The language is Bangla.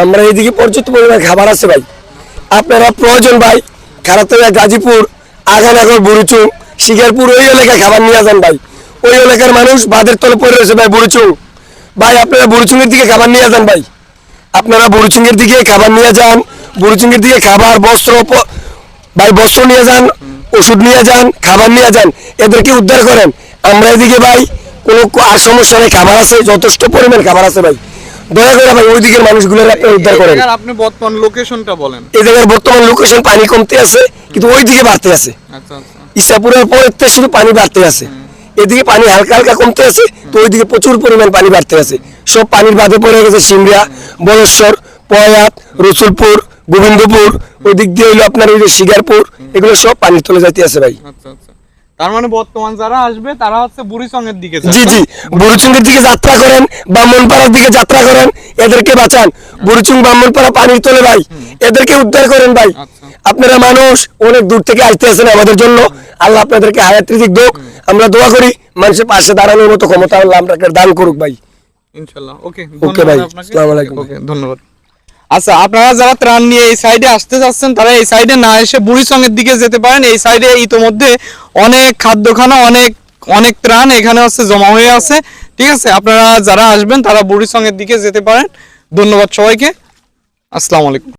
আমরা এইদিকে পর্যাপ্ত পরিমাণে খাবার আছে ভাই। আপনারা প্রয়োজন ভাই, খারাপতলা গাজীপুর, আগানগর, বুড়ুচুং, শিকারপুর, ওই এলাকায় খাবার নিয়ে যান ভাই। ওই এলাকার মানুষ বাদের তলে পড়ে রয়েছে ভাই বুড়ুচুং। ভাই, আপনারা বুড়ুচুংয়ের দিকে খাবার নিয়ে যান ভাই। আপনারা বুড়ুচুংয়ের দিকে খাবার নিয়ে যান, বুড়ুচুংয়ের দিকে খাবার, বস্ত্র ভাই, বস্ত্র নিয়ে যান, ওষুধ নিয়ে যান, খাবার নিয়ে যান, এদেরকে উদ্ধার করেন। আমরা এদিকে ভাই, কোনো আর সমস্যা নেই, খাবার আছে, যথেষ্ট পরিমাণ খাবার আছে ভাই। দয়া করে ভাই ওই দিকের মানুষগুলো উদ্ধার করেন। আপনি বর্তমান লোকেশনটা বলেন। এই জায়গার বর্তমান লোকেশন পানি কমতে আছে কিন্তু ওই দিকে বাড়তে আছে। আচ্ছা আচ্ছা। ইসাপুরের পরের শুধু পানি বাড়তে আছে। এদিকে পানি হালকা হালকা কমতে আছে তো ওইদিকে প্রচুর পরিমাণ পানি বাড়তে আছে। সব পানির বাদে পড়ে গেছে সিমরিয়া বলেশ্বর পয়াত রসুলপুর গোবিন্দপুর ওই দিক দিয়ে হইল আপনার ওই যে শিকারপুর এগুলো সব পানির তলে যাইতে আছে ভাই। আচ্ছা। তার মানে বর্তমান যারা আসবে তারা হচ্ছে বুড়িচংয়ের দিকে জি জি। বুড়ুচুঙ্গের দিকে যাত্রা করেন ব্রাহ্মণপাড়ার দিকে যাত্রা করেন এদেরকে বাঁচান। বুড়ুচুং ব্রাহ্মণপাড়া পানির তোলে ভাই এদেরকে উদ্ধার করেন ভাই। আচ্ছা। আপনারা মানুষ অনেক দূর থেকে আসতে আছেন আমাদের জন্য। আল্লাহ আপনাদেরকে হায়াত রিজিক দোক। আমরা দোয়া করি মানুষের পাশে দাঁড়ানোর মতো ক্ষমতা আল্লাহ আপনাকে দান করুক ভাই। ইনশাল্লাহ। ওকে Okay ভাই, আসসালামু আলাইকুম। ওকে ধন্যবাদ। আচ্ছা আপনারা যারা ত্রাণ নিয়ে এই সাইডে আসতে চাচ্ছেন তারা এই সাইডে না এসে বুড়িচংয়ের দিকে যেতে পারেন। এই সাইডে ইতোমধ্যে অনেক খাদ্যখানা, অনেক অনেক ত্রাণ এখানে হচ্ছে জমা হয়ে আছে। ঠিক আছে? আপনারা যারা আসবেন, তারা বুড়িচংয়ের দিকে যেতে পারেন। ধন্যবাদ সবাইকে। আসসালামু আলাইকুম।